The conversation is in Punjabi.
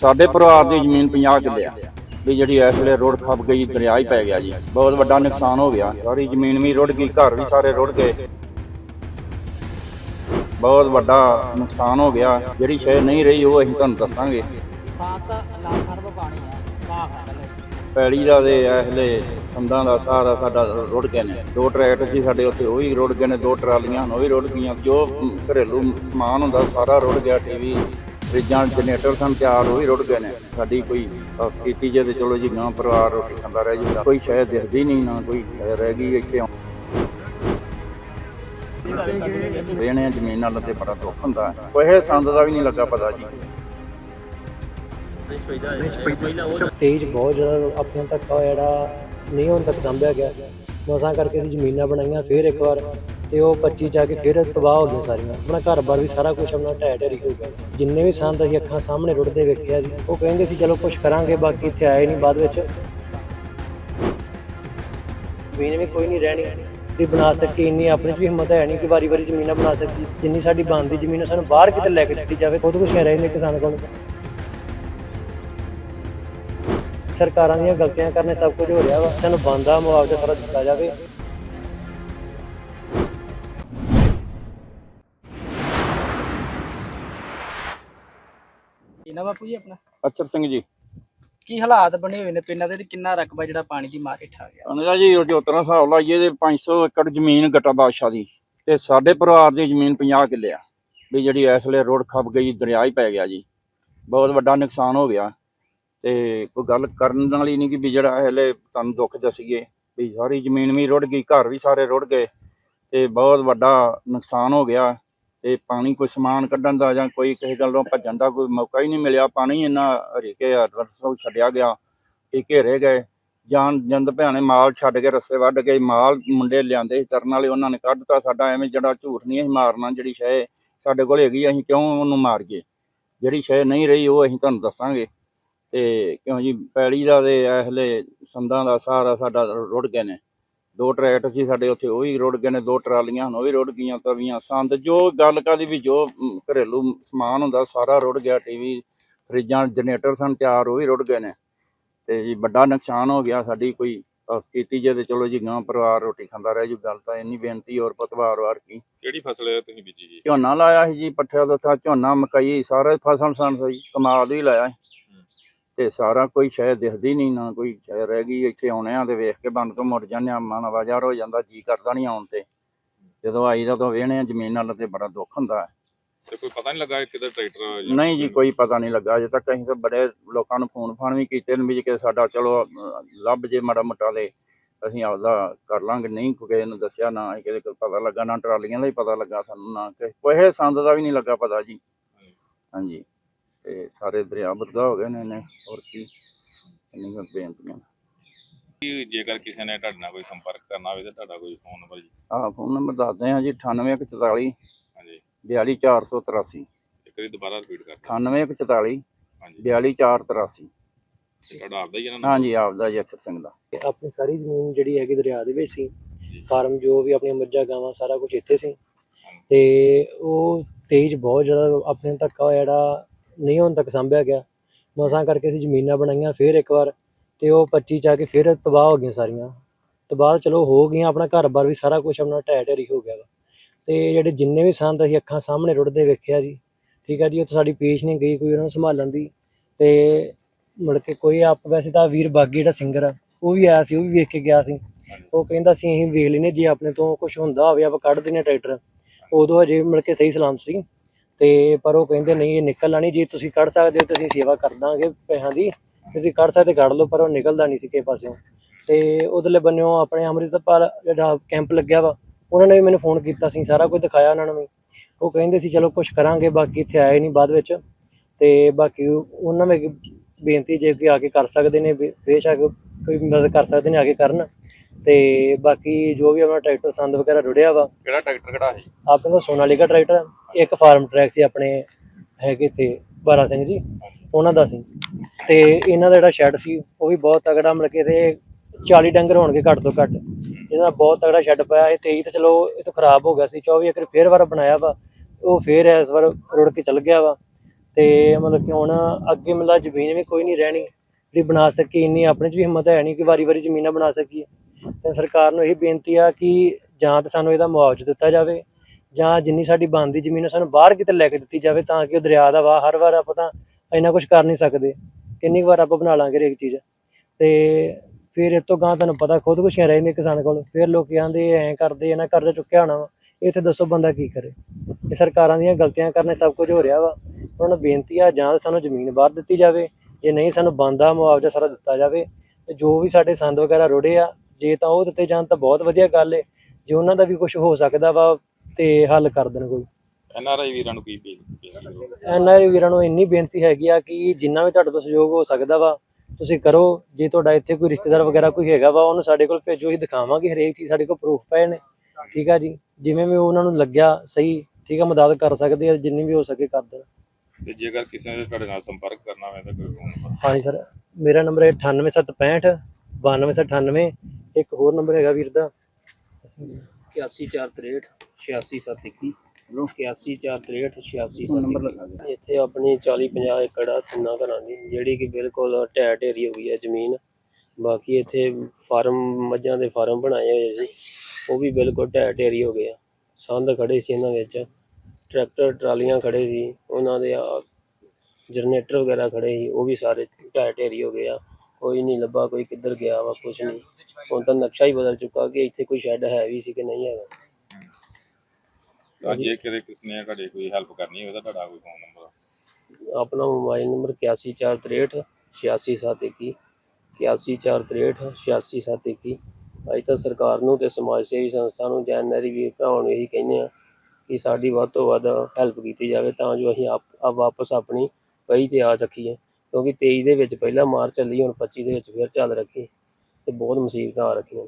ਸਾਡੇ ਪਰਿਵਾਰ ਦੀ ਜ਼ਮੀਨ 50 ਕਿੱਲੇ ਆ। ਵੀ ਜਿਹੜੀ ਇਸ ਵੇਲੇ ਰੋਡ ਖੱਪ ਗਈ ਦਰਿਆ ਹੀ ਪੈ ਗਿਆ ਜੀ। ਬਹੁਤ ਵੱਡਾ ਨੁਕਸਾਨ ਹੋ ਗਿਆ। ਸਾਰੀ ਜ਼ਮੀਨ ਵੀ ਰੁੜ ਗਈ, ਘਰ ਵੀ ਸਾਰੇ ਰੁੜ ਗਏ। ਬਹੁਤ ਵੱਡਾ ਨੁਕਸਾਨ ਹੋ ਗਿਆ। ਜਿਹੜੀ ਸ਼ੈ ਨਹੀਂ ਰਹੀ, ਉਹ ਅਸੀਂ ਤੁਹਾਨੂੰ ਦੱਸਾਂਗੇ। ਸਾਤ ਲੱਖ ਰੁਪਏ ਪਾਣੀ ਆ ਪੈੜੀ ਦਾ ਦੇ ਇਸ ਵੇਲੇ ਸੰਦਾਂ ਦਾ ਸਾਰਾ ਸਾਡਾ ਰੁੜ ਗਏ ਨੇ। ਦੋ ਟਰੈਕਟਰ ਸੀ ਸਾਡੇ ਉੱਥੇ, ਉਹ ਵੀ ਰੁੜ ਗਏ ਨੇ। ਦੋ ਟਰਾਲੀਆਂ, ਉਹ ਵੀ ਰੁੜ ਗਈਆਂ। ਜੋ ਘਰੇਲੂ ਸਮਾਨ ਹੁੰਦਾ, ਸਾਰਾ ਰੁੜ ਗਿਆ, ਟੀਵੀ ਫਰਿੱਜਾਂ ਜਨਰੇਟਰ ਸਨ ਤਿਆਰ ਉਹ ਵੀ ਰੁੜ ਗਏ ਨੇ। ਸਾਡੀ ਕੋਈ ਅਹ, ਕੀਤੀ ਜੇ ਤੇ ਚਲੋ ਜੀ ਗਾਂ ਪਰਿਵਾਰ ਰੋਟੀ ਖਾਂਦਾ ਰਹਿ ਜੂਗਾ ਕੋਈ ਸ਼ਾਇਦ ਦਿਖਦੀ ਨਹੀਂ ਨਾ ਕੋਈ ਸ਼ੈ ਰਹਿ ਗਈ ਇੱਥੇ ਵੇਣੇ ਜ਼ਮੀਨ ਨਾਲ ਤੇ ਬੜਾ ਦੁੱਖ ਹੁੰਦਾ ਹੈ। ਕੋਈ ਸੰਦ ਦਾ ਵੀ ਨਹੀਂ ਲੱਗਾ ਪਤਾ ਜੀ। ਤੇਜ ਬਹੁਤ ਜ਼ਿਆਦਾ ਆਪਣੇ ਤੱਕ ਜਿਹੜਾ ਨਹੀਂ ਹੁਣ ਤੱਕ ਸੰਭਿਆ ਗਿਆ। ਮਸਾਂ ਕਰਕੇ ਅਸੀਂ ਜ਼ਮੀਨਾਂ ਬਣਾਈਆਂ ਫਿਰ ਇੱਕ ਵਾਰ ਤੇ ਉਹ 25 ਜਾ ਕੇ ਫਿਰ ਤਬਾਹ ਹੋ ਗਈਆਂ ਸਾਰੀਆਂ। ਆਪਣਾ ਘਰ-ਬਾਰ ਵੀ ਸਾਰਾ ਕੁਝ ਆਪਣਾ ਢਹਿ ਢੇਰੀ ਹੋ ਗਿਆ। ਜਿੰਨੇ ਵੀ ਸੰਦ ਅਸੀਂ ਅੱਖਾਂ ਸਾਹਮਣੇ ਰੁੜਦੇ ਵੇਖਿਆ ਜੀ, ਉਹ ਕਹਿੰਦੇ ਸੀ, ਚਲੋ ਕੁਝ ਕਰਾਂਗੇ, ਬਾਕੀ ਇੱਥੇ ਆਏ ਨਹੀਂ ਬਾਅਦ ਵਿੱਚ। ਜ਼ਮੀਨ ਵੀ ਕੋਈ ਨਹੀਂ ਰਹਿਣੀ। ਵੀ ਬਣਾ ਸਕੀ ਇੰਨੀ ਆਪਣੇ 'ਚ ਵੀ ਹਿੰਮਤ ਹੈ ਨਹੀਂ ਕਿ ਵਾਰੀ-ਵਾਰੀ ਜ਼ਮੀਨਾਂ ਬਣਾ ਸਕੀ ਜਿੰਨੀ ਸਾਡੀ ਬਣਦੀ ਜ਼ਮੀਨ ਸਾਨੂੰ ਬਾਹਰ ਕਿਤੇ ਲੈ ਕੇ ਦਿੱਤੀ ਜਾਵੇ ਖੁਦ ਕੁਛ ਕਹਿ ਰਹੇ ਨੇ ਕਿਸਾਨ ਕੋਲ। ਸਰਕਾਰਾਂ ਦੀਆਂ ਗਲਤੀਆਂ ਕਰਨੇ ਸਭ ਕੁਝ ਹੋ ਰਿਹਾ ਵਾ। ਸਾਨੂੰ ਬੰਦਾ ਮੁਆਵਜ਼ਾ ਸਾਰਾ ਦਿੱਤਾ ਜਾਵੇ। ਇਹਨਾਂ ਬਾਪੂ ਜੀ ਆਪਣਾ? ਅਚਰ ਸਿੰਘ ਜੀ। ਕੀ ਹਾਲਾਤ ਬਣੇ ਹੋਏ ਨੇ ਪਿੰਡਾਂ ਦੇ ਤੇ? ਕਿੰਨਾ ਰਕਬਾ ਜਿਹੜਾ ਪਾਣੀ ਦੀ ਮਾਰ ਹੇਠ ਆ ਗਿਆ? ਦਾ ਜੀ ਜੋ ਤਰ੍ਹਾਂ ਹਿਸਾਬ ਲਾਈਏ ਤੇ 500 ਏਕੜ ਜ਼ਮੀਨ ਗੱਟਾ ਬਾਦਸ਼ਾਹ ਦੀ। ਤੇ ਸਾਡੇ ਪਰਿਵਾਰ ਦੀ ਜ਼ਮੀਨ 50 ਕਿੱਲੇ ਆ। ਵੀ ਜਿਹੜੀ ਇਸ ਵੇਲੇ ਰੋਡ ਖੱਪ ਗਈ ਦਰਿਆ ਹੀ ਪੈ ਗਿਆ ਜੀ। ਬਹੁਤ ਵੱਡਾ ਨੁਕਸਾਨ ਹੋ ਗਿਆ। ਤੇ ਕੋਈ ਗੱਲ ਕਰਨ ਵਾਲੀ ਨਹੀਂ ਕਿ ਵੀ ਜਿਹੜਾ ਹਲੇ ਤੁਹਾਨੂੰ ਦੁੱਖ ਦੱਸੀਏ। ਵੀ ਸਾਰੀ ਜ਼ਮੀਨ ਵੀ ਰੁੜ ਗਈ ਘਰ ਵੀ ਸਾਰੇ ਰੁੜ ਗਏ। ਤੇ ਬਹੁਤ ਵੱਡਾ ਨੁਕਸਾਨ ਹੋ ਗਿਆ। ਤੇ ਪਾਣੀ ਕੋਈ ਸਮਾਨ ਕੱਢਣ ਦਾ ਜਾਂ ਕੋਈ ਕਿਸੇ ਗੱਲੋਂ ਭੱਜਣ ਦਾ ਕੋਈ ਮੌਕਾ ਹੀ ਨਹੀਂ ਮਿਲਿਆ, ਪਾਣੀ ਇੰਨਾ ਹਰੀਕੇ ਰਸੋਂ ਛੱਡਿਆ ਗਿਆ ਕਿ ਘੇਰੇ ਗਏ ਜਾਨ ਜੰਦ ਭਿਆਣੇ ਮਾਲ ਛੱਡ ਕੇ ਰਸਤੇ ਵੱਢ ਕੇ ਮਾਲ ਮੁੰਡੇ ਲਿਆਂਦੇ ਸੀ, ਤਰਨ ਵਾਲੇ ਉਹਨਾਂ ਨੇ ਕੱਢਤਾ ਸਾਡਾ ਐਵੇਂ ਜਿਹੜਾ ਝੂਠ ਨਹੀਂ ਅਸੀਂ ਮਾਰਨਾ ਜਿਹੜੀ ਸ਼ੈ ਸਾਡੇ ਕੋਲ ਹੈਗੀ ਅਸੀਂ ਕਿਉਂ ਉਹਨੂੰ ਮਾਰੀਏ? ਜਿਹੜੀ ਸ਼ੈ ਨਹੀਂ ਰਹੀ ਉਹ ਅਸੀਂ ਤੁਹਾਨੂੰ ਦੱਸਾਂਗੇ। ਤੇ ਕਿਉਂ ਜੀ, ਪੈੜੀ ਦਾ ਤੇ ਇਸ ਸੰਦਾਂ ਦਾ ਸਾਰਾ ਸਾਡਾ ਰੁੜ ਗਏ ਨੇ। ਦੋ ਟਰੈਕਟਰ ਸੀ ਸਾਡੇ ਉੱਥੇ ਉਹ ਵੀ ਰੁੜ ਗਏ ਨੇ ਦੋ ਟਰਾਲੀਆਂ ਹਨ ਉਹ ਵੀ ਰੁੜ ਗਈਆਂ ਤਵੀਆਂ ਸੰਦ ਜੋ ਗੱਲ ਕਾਦੀ ਵੀ ਜੋ ਘਰੇਲੂ ਸਮਾਨ ਹੁੰਦਾ ਸਾਰਾ ਰੁੜ ਗਿਆ ਟੀਵੀ ਫਰਿੱਜਾਂ ਜਨਰੇਟਰ ਸਨ ਤਿਆਰ ਉਹ ਵੀ ਰੁੜ ਗਏ ਨੇ। ਤੇ ਜੀ ਵੱਡਾ ਨੁਕਸਾਨ ਹੋ ਗਿਆ ਸਾਡੀ ਕੋਈ ਕੀਤੀ ਜੇ ਤੇ ਚਲੋ ਜੀ ਗਾਂ ਪਰਿਵਾਰ ਰੋਟੀ ਖਾਂਦਾ ਰਹਿ ਜੂ ਗੱਲ ਤਾਂ ਇੰਨੀ ਬੇਨਤੀ ਹੋਰ ਪਤਵਾਰ-ਵਾਰ ਕੀ। ਕਿਹੜੀ ਫਸਲ ਤੁਸੀਂ ਬੀਜੀ ਜੀ? ਝੋਨਾ ਲਾਇਆ ਸੀ ਜੀ ਪੱਠਿਆਂ ਦਾ ਥਾ ਝੋਨਾ ਮਕਈ ਸਾਰਾ ਹੀ ਫਸਲ ਸਨ ਸਹੀ ਕਮਾਲ ਹੀ ਲਾਇਆ ਸੀ। ਤੇ ਸਾਰਾ ਕੋਈ ਸ਼ਾਇਦ ਦਿਖਦੀ ਨਹੀਂ ਨਾ ਕੋਈ ਸ਼ੈ ਰਹਿ ਗਈ। ਇੱਥੇ ਆਉਣੇ ਆ ਤੇ ਵੇਖ ਕੇ ਬੰਦ ਤੋਂ ਮੁੜ ਜਾਂਦੇ ਆ ਮਨ ਆਵਾਜ਼ਾਰ ਹੋ ਜਾਂਦਾ ਜੀ ਕਰਦਾ ਨਹੀਂ ਆਉਣ ਤੇ। ਜਦੋਂ ਆਈਦਾ ਤਾਂ ਵੇਹਣੇ ਆ ਜ਼ਮੀਨ ਨਾਲ ਤੇ ਬੜਾ ਦੁੱਖ ਹੁੰਦਾ ਹੈ। ਤੇ ਕੋਈ ਪਤਾ ਨਹੀਂ ਲੱਗਾ ਕਿਹਦਾ ਟਰੈਕਟਰ ਨਹੀਂ ਜੀ ਕੋਈ ਪਤਾ ਨਹੀਂ ਲੱਗਾ। ਅਜੇ ਤੱਕ ਅਸੀਂ ਤਾਂ ਬੜੇ ਲੋਕਾਂ ਨੂੰ ਫੋਨ ਫਾਨ ਵੀ ਕੀਤੇ ਨੇ ਵੀ ਕਿ ਸਾਡਾ ਚਲੋ ਲੱਭ ਜੇ ਮਾੜਾ ਮੋਟਾ ਦੇ ਅਸੀਂ ਆਪਦਾ ਕਰ ਲਾਂਗੇ। ਨਹੀਂ ਕਿਸੇ ਨੂੰ ਦੱਸਿਆ ਨਾ ਕਿਸੇ ਕੋਲ ਪਤਾ ਲੱਗਾ ਨਾ ਟਰਾਲੀਆਂ ਦਾ ਹੀ ਪਤਾ ਲੱਗਾ ਸਾਨੂੰ ਨਾ ਕੋਈ ਸੰਦ ਦਾ ਵੀ ਨਹੀਂ ਲੱਗਾ ਪਤਾ ਜੀ। ਹਾਂਜੀ। ਤੇ ਸਾਰੇ ਦਰਿਆ ਬਰਗਾ ਹੋ ਗਏ ਨੇ ਨੇ ਹੋਰ ਕੀ? ਇੰਨੀ ਕੁ ਬੇਨਤੀਆਂ ਕੀ ਜੇਕਰ ਕਿਸੇ ਨੇ ਤੁਹਾਡੇ ਨਾਲ ਕੋਈ ਸੰਪਰਕ ਕਰਨਾ ਹੋਵੇ ਤਾਂ ਤੁਹਾਡਾ ਕੋਈ ਫੋਨ ਨੰਬਰ ਜੀ? ਆਹ ਫੋਨ ਨੰਬਰ ਦੱਸਦੇ ਹਾਂ ਜੀ 9844 ਹਾਂਜੀ। 42483 ਇੱਕ ਵਾਰੀ ਦੁਬਾਰਾ ਰਿਪੀਟ ਕਰ 9844 ਹਾਂਜੀ। 42483 ਤੇ ਤੁਹਾਡਾ ਆਪਦਾ ਹੀ ਹੈ ਨਾ ਹਾਂਜੀ ਆਪਦਾ ਜੀ ਅਚਰ ਸਿੰਘ ਦਾ। ਆਪਣੀ ਸਾਰੀ ਜ਼ਮੀਨ ਜਿਹੜੀ ਹੈਗੀ ਦਰਿਆ ਦੇ ਵਿੱਚ ਸੀ ਫਾਰਮ ਜੋ ਵੀ ਆਪਣੀਆਂ ਮੱਝਾਂ ਗਾਵਾਂ ਸਾਰਾ ਕੁਝ ਇੱਥੇ ਸੀ। ਤੇ ਉਹ ਤੇਜ ਬਹੁਤ ਜ਼ਿਆਦਾ ਆਪਣੇ ਤੱਕ ਜਿਹੜਾ ਨਹੀਂ ਹੁਣ ਤੱਕ ਸੰਭਿਆ ਗਿਆ। ਮਸਾਂ ਕਰਕੇ ਅਸੀਂ ਜ਼ਮੀਨਾਂ ਬਣਾਈਆਂ ਫਿਰ ਇੱਕ ਵਾਰ ਤੇ ਉਹ 25 ਆ ਕੇ ਫਿਰ ਤਬਾਹ ਹੋ ਗਈਆਂ ਸਾਰੀਆਂ। ਤਬਾਹ ਚਲੋ ਹੋ ਗਈਆਂ, ਆਪਣਾ ਘਰ-ਬਾਰ ਵੀ ਸਾਰਾ ਕੁਝ ਆਪਣਾ ਢਹਿ ਢੇਰੀ ਹੋ ਗਿਆ ਵਾ। ਤੇ ਜਿਹੜੇ ਜਿੰਨੇ ਵੀ ਸੰਦ ਅਸੀਂ ਅੱਖਾਂ ਸਾਹਮਣੇ ਰੁੜਦੇ ਵੇਖਿਆ ਜੀ, ਠੀਕ ਆ ਜੀ ਉੱਥੇ ਸਾਡੀ ਪੇਸ਼ ਨਹੀਂ ਗਈ ਕੋਈ ਉਹਨਾਂ ਨੂੰ ਸੰਭਾਲਣ ਦੀ। ਤੇ ਮੁੜ ਕੇ ਕੋਈ ਆਪ ਵੈਸੇ ਤਾਂ ਵੀਰ ਬਾਗੀ ਜਿਹੜਾ ਸਿੰਗਰ ਆ, ਉਹ ਵੀ ਆਇਆ ਸੀ, ਉਹ ਵੀ ਵੇਖ ਕੇ ਗਿਆ ਸੀ। ਉਹ ਕਹਿੰਦਾ ਸੀ ਅਸੀਂ ਵੇਖ ਲੈਨੇ ਜੇ ਆਪਣੇ ਤੋਂ ਕੁਝ ਹੁੰਦਾ ਹੋਵੇ, ਆਪਾਂ ਕੱਢ ਦਿੰਨੇ ਟਰੈਕਟਰ। ਉਦੋਂ ਹਜੇ ਮਿਲ ਕੇ ਸਹੀ ਸਲਾਮ ਸੀ। ਤੇ ਪਰ ਉਹ ਕਹਿੰਦੇ ਨਹੀਂ, ਇਹ ਨਿਕਲਣਾ ਨਹੀਂ। ਜੇ ਤੁਸੀਂ ਕੱਢ ਸਕਦੇ ਹੋ ਤਾਂ ਅਸੀਂ ਸੇਵਾ ਕਰ ਦਾਂਗੇ ਪੈਸਿਆਂ ਦੀ। ਤੁਸੀਂ ਕੱਢ ਸਕਦੇ, ਕੱਢ ਲਓ, ਪਰ ਉਹ ਨਿਕਲਦਾ ਨਹੀਂ ਸੀ ਕਿਸੇ ਪਾਸਿਓਂ। ਤੇ ਉਧਰਲੇ ਬੰਨਿਓ ਆਪਣੇ ਅੰਮ੍ਰਿਤਪਾਲ ਜਿਹੜਾ ਕੈਂਪ ਲੱਗਿਆ ਵਾ, ਉਹਨਾਂ ਨੇ ਵੀ ਮੈਨੂੰ ਫੋਨ ਕੀਤਾ ਸੀ, ਸਾਰਾ ਕੁਝ ਦਿਖਾਇਆ ਉਹਨਾਂ ਨੂੰ ਵੀ। ਉਹ ਕਹਿੰਦੇ ਸੀ, ਚਲੋ ਕੁਝ ਕਰਾਂਗੇ, ਬਾਕੀ ਇੱਥੇ ਆਏ ਨਹੀਂ ਬਾਅਦ ਵਿੱਚ। ਤੇ ਬਾਕੀ ਉਹਨਾਂ ਨੇ ਬੇਨਤੀ ਜੇ ਕੋਈ ਆ ਕੇ ਕਰ ਸਕਦੇ ਨੇ, ਬੇ- ਬੇਸ਼ੱਕ ਕੋਈ ਮਦਦ ਕਰ ਸਕਦੇ ਨੇ ਆ ਕੇ ਕਰਨ। ਤੇ ਬਾਕੀ ਜੋ ਵੀ ਆਪਣਾ ਟਰੈਕਟਰ ਸੰਦ ਵਗੈਰਾ ਰੁੜਿਆ ਵਾ ਕਿਹੜਾ ਟਰੈਕਟਰ ਕਿਹੜਾ ਹੈ ਆਪਣੇ ਕੋਲ ਸੋਨਾਲੀਕਾ ਟਰੈਕਟਰ ਇੱਕ ਫਾਰਮ ਟਰੈਕ ਸੀ ਆਪਣੇ ਹੈਗੇ ਇੱਥੇ ਬਾਰਾ ਸਿੰਘ ਜੀ ਉਹਨਾਂ ਦਾ ਸੀ। ਤੇ ਇਹਨਾਂ ਦਾ ਜਿਹੜਾ ਸ਼ੈੱਡ ਸੀ ਉਹ ਵੀ ਬਹੁਤ ਤਗੜਾ ਮਤਲਬ ਕਿ ਇਹਦੇ 40 ਡੰਗਰ ਹੋਣਗੇ ਘੱਟ ਤੋਂ ਘੱਟ। ਇਹਦਾ ਬਹੁਤ ਤਗੜਾ ਸ਼ੈੱਡ ਪਾਇਆ ਇਹ 23 ਤੇ ਚਲੋ ਇਹ ਤਾਂ ਖਰਾਬ ਹੋ ਗਿਆ ਸੀ 24 ਏਕੜ ਫੇਰ ਵਾਰ ਬਣਾਇਆ ਵਾ। ਉਹ ਫੇਰ ਇਸ ਵਾਰ ਰੁੜ ਕੇ ਚੱਲ ਗਿਆ ਵਾ। ਤੇ ਮਤਲਬ ਕਿ ਹੁਣ ਅੱਗੇ ਮਤਲਬ ਜ਼ਮੀਨ ਵੀ ਕੋਈ ਨਹੀਂ ਰਹਿਣੀ। ਜਿਹੜੀ ਬਣਾ ਸਕੀ ਇੰਨੀ ਆਪਣੇ 'ਚ ਵੀ ਹਿੰਮਤ ਹੈ ਨਹੀਂ ਕਿ ਵਾਰੀ-ਵਾਰੀ ਜ਼ਮੀਨਾਂ ਬਣਾ ਸਕੀਏ। ਤੇ ਸਰਕਾਰ ਨੂੰ ਇਹ ਬੇਨਤੀ ਆ ਕਿ ਜਾਂ ਤਾਂ ਸਾਨੂੰ ਇਹਦਾ ਮੁਆਵਜ਼ਾ ਦਿੱਤਾ ਜਾਵੇ, ਜਾਂ ਜਿੰਨੀ ਸਾਡੀ ਬਣਦੀ ਜ਼ਮੀਨ ਉਹ ਸਾਨੂੰ ਬਾਹਰ ਕਿਤੇ ਲੈ ਕੇ ਦਿੱਤੀ ਜਾਵੇ ਤਾਂ ਕਿ ਉਹ ਦਰਿਆ ਦਾ ਵਾ ਹਰ ਵਾਰ ਆਪਾਂ ਤਾਂ ਇੰਨਾ ਕੁਝ ਕਰ ਨਹੀਂ ਸਕਦੇ। ਕਿੰਨੀ ਕੁ ਵਾਰ ਆਪਾਂ ਬਣਾ ਲਾਂਗੇ ਹਰੇਕ ਚੀਜ਼। ਤੇ ਫਿਰ ਇਹ ਤੋਂ ਗਾਂ ਤੁਹਾਨੂੰ ਪਤਾ ਖੁਦਕੁਸ਼ੀਆਂ ਰਹਿੰਦੀਆਂ ਕਿਸਾਨ ਕੋਲ, ਫਿਰ ਲੋਕ ਕਹਿੰਦੇ ਐਂ ਕਰਦੇ ਇਹਨਾਂ ਕਰਜ਼ਾ ਚੁੱਕਿਆ ਹੋਣਾ ਵਾ, ਇੱਥੇ ਦੱਸੋ ਬੰਦਾ ਕੀ ਕਰੇ। ਇਹ ਸਰਕਾਰਾਂ ਦੀਆਂ ਗਲਤੀਆਂ ਕਰਨੇ ਸਭ ਕੁਝ ਹੋ ਰਿਹਾ ਵਾ। ਉਹਨਾਂ ਨੂੰ ਬੇਨਤੀ ਆ ਜਾਂ ਤਾਂ ਸਾਨੂੰ ਜ਼ਮੀਨ ਬਾਹਰ ਦਿੱਤੀ ਜਾਵੇ, ਜੇ ਨਹੀਂ ਸਾਨੂੰ ਬੰਦਾ ਮੁਆਵਜ਼ਾ ਸਾਰਾ ਦਿੱਤਾ ਜਾਵੇ, ਤੇ ਜੋ ਵੀ ਸਾਡੇ ਸੰਦ ਵਗੈਰਾ ਰੁੜੇ ਆ ਜੇ ਤਾਂ ਉਹ ਦਿੱਤੇ ਜਾਣ ਤਾਂ ਬਹੁਤ ਵਧੀਆ ਗੱਲ ਏ। ਜੇ ਉਹਨਾਂ ਦਾ ਵੀ ਕੁਝ ਹੋ ਸਕਦਾ ਵਾ ਤੇ ਹੱਲ ਕਰ ਦੇਣ ਕੋਈ। ਐਨ ਆਰ ਆਈ ਵੀਰਾਂ ਨੂੰ ਕੀ ਅਪੀਲ ਐਨਆਰਆਈ ਵੀਰਾਂ ਨੂੰ ਇੰਨੀ ਬੇਨਤੀ ਹੈਗੀ ਆ ਕਿ ਜਿੰਨਾ ਵੀ ਤੁਹਾਡੇ ਤੋਂ ਸਹਿਯੋਗ ਹੋ ਸਕਦਾ ਵਾ ਤੁਸੀਂ ਕਰੋ। ਜੇ ਤੁਹਾਡਾ ਇੱਥੇ ਕੋਈ ਰਿਸ਼ਤੇਦਾਰ ਵਗੈਰਾ ਕੋਈ ਹੈਗਾ ਵਾ ਉਹਨੂੰ ਸਾਡੇ ਕੋਲ ਭੇਜੋ ਅਸੀਂ ਦਿਖਾਵਾਂਗੇ। ਹਰੇਕ ਚੀਜ਼ ਸਾਡੇ ਕੋਲ ਪ੍ਰੂਫ ਪਏ ਨੇ। ਠੀਕ ਆ ਜੀ? ਜਿਵੇਂ ਵੀ ਉਹਨਾਂ ਨੂੰ ਲੱਗਿਆ ਸਹੀ ਠੀਕ ਆ ਮਦਦ ਕਰ ਸਕਦੇ ਆ ਜਿੰਨੀ ਵੀ ਹੋ ਸਕੇ ਕਰ ਦੇਣ। ਤੇ ਜੇਕਰ ਕਿਸੇ ਨੇ ਤੁਹਾਡੇ ਨਾਲ ਸੰਪਰਕ ਕਰਨਾ ਹੋਵੇ ਤਾਂ ਕੋਈ ਫੋਨ ਹਾਂਜੀ ਸਰ। ਮੇਰਾ ਨੰਬਰ ਹੈ 98765 9298 ਇੱਕ ਹੋਰ ਨੰਬਰ ਹੈਗਾ ਵੀਰ ਦਾ। 8143 86721 8143 86721 ਨੰਬਰ ਲਿਖਾ ਦਿਓ ਇੱਥੇ ਆਪਣੀ 40 50 ਏਕੜ ਆ ਤਿੰਨਾਂ ਘਰਾਂ ਦੀ ਜਿਹੜੀ ਕਿ ਬਿਲਕੁਲ ਢਹਿ ਢੇਰੀ ਹੋ ਗਈ ਹੈ ਜ਼ਮੀਨ। ਬਾਕੀ ਇੱਥੇ ਫਾਰਮ ਮੱਝਾਂ ਦੇ ਫਾਰਮ ਬਣਾਏ ਹੋਏ ਸੀ। ਉਹ ਵੀ ਬਿਲਕੁਲ ਢਹਿ ਢੇਰੀ ਹੋ ਗਏ ਆ। ਸੰਦ ਖੜੇ ਸੀ ਇਹਨਾਂ ਵਿੱਚ। ਟਰੈਕਟਰ ਟਰਾਲੀਆਂ ਖੜੇ ਸੀ। ਉਹਨਾਂ ਦੇ ਜਨਰੇਟਰ ਵਗੈਰਾ ਖੜੇ ਸੀ। ਉਹ ਵੀ ਸਾਰੇ ਢਹਿ ਢੇਰੀ ਹੋ ਗਏ ਆ। ਕੋਈ ਨਹੀਂ ਲੱਭਾ ਕੋਈ ਕਿੱਧਰ ਗਿਆ ਵਾ ਕੁਛ ਨਹੀਂ। ਹੁਣ ਤਾਂ ਨਕਸ਼ਾ ਹੀ ਬਦਲ ਚੁੱਕਾ ਕਿ ਇੱਥੇ ਕੋਈ ਸ਼ੈੱਡ ਹੈ ਵੀ ਸੀ ਕਿ ਨਹੀਂ ਹੈਗਾ। ਤਾਂ ਜੇ ਕਿਤੇ ਕਿਸੇ ਨੇ ਤੁਹਾਡੀ ਕੋਈ ਹੈਲਪ ਕਰਨੀ ਹੋਵੇ ਤਾਂ ਤੁਹਾਡਾ ਕੋਈ ਫੋਨ ਨੰਬਰ ਆਪਣਾ ਮੋਬਾਈਲ ਨੰਬਰ 8143 86721 8143 86721 ਅੱਜ ਤਾਂ ਸਰਕਾਰ ਨੂੰ ਤੇ ਸਮਾਜ ਸੇਵੀ ਸੰਸਥਾ ਨੂੰ ਜੈਨਰੀ ਵੀ ਭਰਾਵਾਂ ਨੂੰ ਇਹੀ ਕਹਿੰਦੇ ਆ ਕਿ ਸਾਡੀ ਵੱਧ ਤੋਂ ਵੱਧ ਹੈਲਪ ਕੀਤੀ ਜਾਵੇ ਤਾਂ ਜੋ ਅਸੀਂ ਆਪ ਆਪ ਵਾਪਸ ਆਪਣੀ ਪਈ ਤੇ ਆ ਸਕੀਏ। ਕਿਉਂਕਿ 23 ਦੇ ਵਿੱਚ ਪਹਿਲਾਂ ਮਾਰ ਚੱਲੀ, ਹੁਣ 25 ਦੇ ਵਿੱਚ ਫਿਰ ਚੱਲ ਰੱਖੀ ਤੇ ਬਹੁਤ ਮੁਸੀਬਤਾਂ ਆ ਰੱਖੀਆਂ